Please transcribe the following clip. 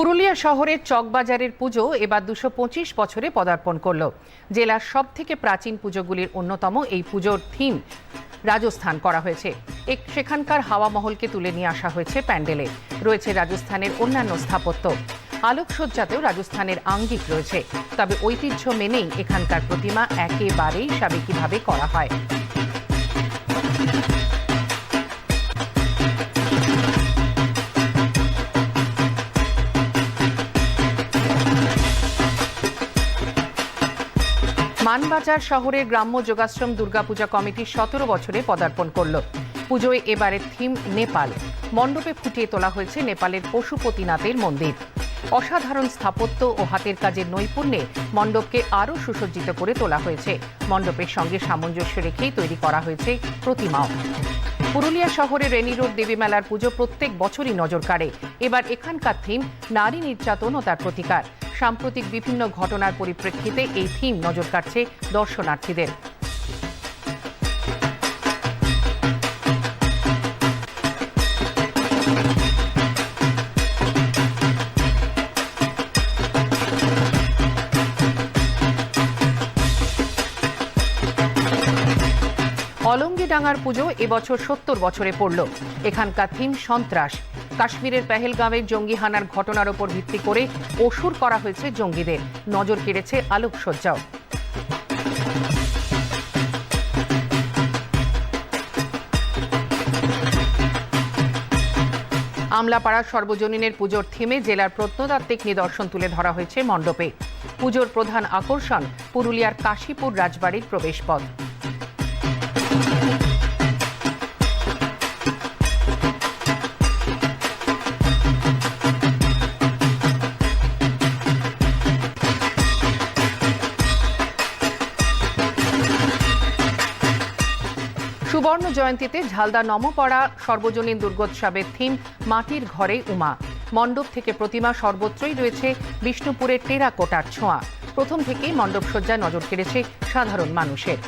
পুরুলিয়া শহরের চকবাজারের পুজো এবার দুশো পঁচিশ বছরে পদার্পণ করল। জেলার সব থেকে প্রাচীন পুজোগুলির অন্যতম এই পুজোর থিম রাজস্থান করা হয়েছে। সেখানকার হাওয়া মহলকে তুলে নিয়ে আসা হয়েছে প্যান্ডেলে। রয়েছে রাজস্থানের অন্যান্য স্থাপত্য। আলোকসজ্জাতেও রাজস্থানের আঙ্গিক রয়েছে। তবে ঐতিহ্য মেনেই এখানকার প্রতিমা একেবারেই সাবেকিভাবে করা হয়। মানবাজার শহরের গ্রাম্য যোগাশ্রম দুর্গাপূজা কমিটি সতেরো বছরে পদার্পণ করল। পুজোয় এবারের থিম নেপাল। মণ্ডপে ফুটিয়ে তোলা হয়েছে নেপালের পশুপতিনাথের মন্দির। অসাধারণ স্থাপত্য ও হাতের কাজের নৈপুণ্যে মণ্ডপকে আরও সুসজ্জিত করে তোলা হয়েছে। মণ্ডপের সঙ্গে সামঞ্জস্য রেখেই তৈরি করা হয়েছে প্রতিমাও। পুরুলিয়া শহরে রেনি রোড দেবী মেলার পুজো প্রত্যেক বছরই নজর কাড়ে। এবার এখানকার থিম নারী নির্যাতন ও তার প্রতিকার। সাম্প্রতিক বিভিন্ন ঘটনার পরিপ্রেক্ষিতে এই থিম নজর কাটছে দর্শনার্থীদের। অলঙ্গিডাঙ্গার পুজো এবছর সত্তর বছরে পড়ল। এখানকার থিম সন্ত্রাস। কাশ্মীরের পেহেলগাঁওয়ের জঙ্গি হানার ঘটনার ওপর ভিত্তি করে অসুর করা হয়েছে জঙ্গিদের। নজর কেড়েছে আলোকসজ্জাও। আমলাপাড়া সর্বজনীনের পুজোর থিমে জেলার প্রত্নতাত্ত্বিক নিদর্শন তুলে ধরা হয়েছে মণ্ডপে। পুজোর প্রধান আকর্ষণ পুরুলিয়ার কাশীপুর রাজবাড়ির প্রবেশপথ। সুবর্ণ জয়ন্তীতে ঝালদা নমপড়া সর্বজনীন দুর্গোৎসবের থিম মাটির ঘরে উমা। মণ্ডপ থেকে প্রতিমা সর্বত্রই রয়েছে বিষ্ণুপুরের টেরাকোটার ছোঁয়া। প্রথম থেকেই মণ্ডপ সজ্জায় নজর কেড়েছে সাধারণ মানুষের।